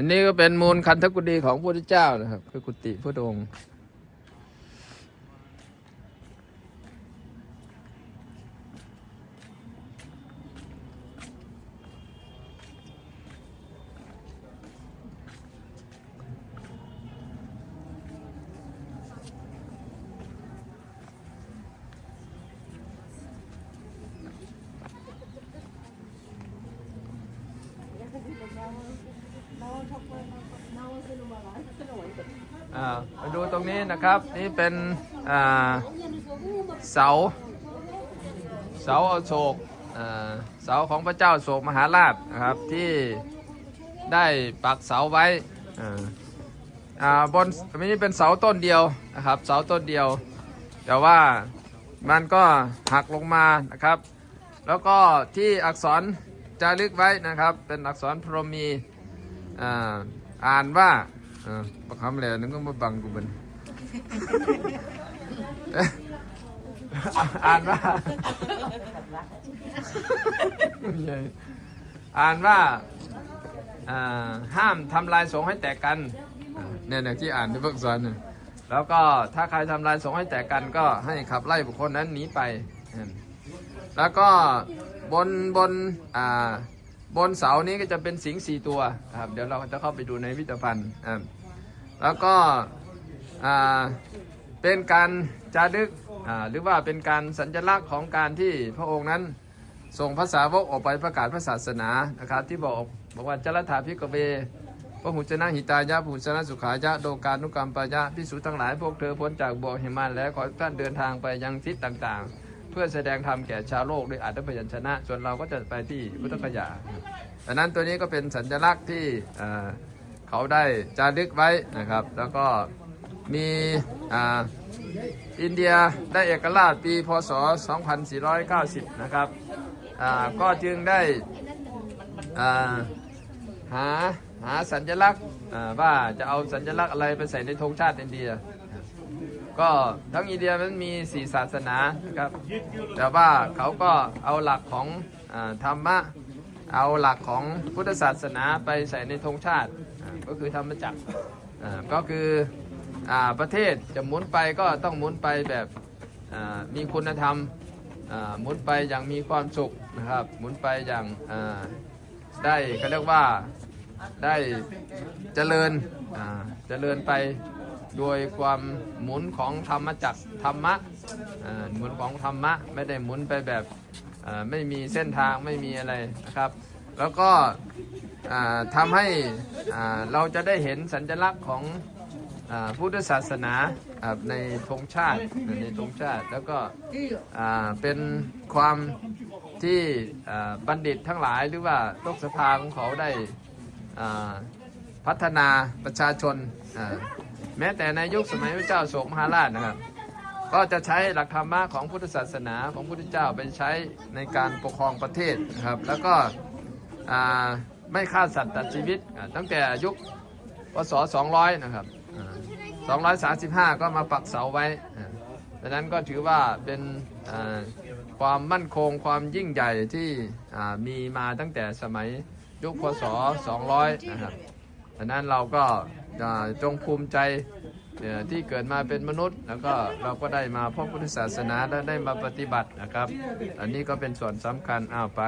อันนี้ก็เป็นมูลคันธกุฎีของพระพุทธเจ้านะครับ คือกุฏิพระองค์ มาดูตรงนี้นะครับนี่เป็นอ่าเสา เสาอโศกเสาของพระเจ้าโศกมหาราชนะครับที่ได้ปักเสาไว้บนอันนี้เป็นเสาต้นเดียวนะครับเสาต้นเดียว แต่ว่ามันก็หักลงมานะครับ แล้วก็ที่อักษรจารึกไว้นะครับเป็นอักษรพรหมี อ่าอ่านว่าอ่าประคำเลยนึกว่ามาบังกูเป็นอ่านว่าอ่านว่าห้ามทำลายสงให้แตกกันเนี่ยเนี่ยที่อ่านที่เพิ่งสอนเนี่ยแล้วก็ถ้าใครทำลายสงให้แตกกันก็ให้ขับไล่บุคคลนั้นหนีไป แล้วก็บนบนอ่า บนเสานี้ก็จะเป็นสิงห์สี่ตัวครับ เดี๋ยวเราจะเข้าไปดูในพิพิธภัณฑ์อ่าแล้วก็อ่าเป็นการจารึกอ่าหรือว่าเป็นการสัญลักษณ์ของการที่พระองค์นั้นส่งภาษาวกออกไปประกาศพระศาสนานะครับที่บอกบอกว่าจรถาพิกเวพระหุชนะหิตายะภูชนะสุขายะโดการนุกรรมปายะพิสุทั้งหลายพวกเธอพ้นจากบ่วงหิมานแล้วขอท่านเดินทางไปยังทิศต่างๆ เพื่อแสดงธรรมแก่ชาวโลกด้วยอัตถพยัญชนะ ส่วนเราก็จะไปที่พุทธคยาดังนั้นตัวนี้ก็เป็นสัญลักษณ์ที่เขาได้จารึกไว้นะครับ แล้วก็มีอ,อินเดียได้เอกราชปีพศ 2490 นะครับก็จึงได้หาหาสัญลักษณ์ว่าจะเอาสัญลักษณ์อะไรไปใส่ในธงชาติอินเดีย ก็ทั้งอินเดียมันมีสี่ศาสนานะครับ แต่ว่าเขาก็เอาหลักของอธรรมะ เอาหลักของพุทธศาสนาไปใส่ในธงชาติ ก็คือธรรมจักรก็คืออประเทศจะหมุนไปก็ต้องหมุนไปแบบมีคุณธรรมหมุนไปอย่างมีความสุขนะครับ หมุนไปอย่างได้ก็เรียกว่าได้เจริญเจริญไป โดยความหมุนของธรรมจักรธรรมะหมุนของธรรมะไม่ได้หมุนไปแบบไม่มีเส้นทางไม่มีอะไรนะครับ แล้วก็อ่าทำให้เราจะได้เห็นสัญลักษณ์ของอพุทธศาสนาในธงชาติในธงชาติ แล้วก็เป็นความที่บัณฑิตทั้งหลายหรือว่าตกสภาของเขาได้พัฒนาประชาชน แม้แต่ในยุคสมัยพระเจ้าโศกมหาราชนะครับ ก็จะใช้หลักธรรมะของพุทธศาสนาของพุทธเจ้าไปใช้ในการปกครองประเทศนะครับ แล้วก็ไม่ฆ่าสัตว์ตัดชีวิต ตั้งแต่ยุคพศ200 นะครับอ่า235 ก็มาปักเสาไว้ดังนั้นก็ถือว่าเป็นความมั่นคงความยิ่งใหญ่ที่มีมาตั้งแต่สมัยยุคพศ200 นะครับ ดังนั้นเราก็จงภูมิใจที่เกิดมาเป็นมนุษย์ แล้วก็เราก็ได้มาพบพุทธศาสนาและได้มาปฏิบัตินะครับ อันนี้ก็เป็นส่วนสำคัญอ้าวไป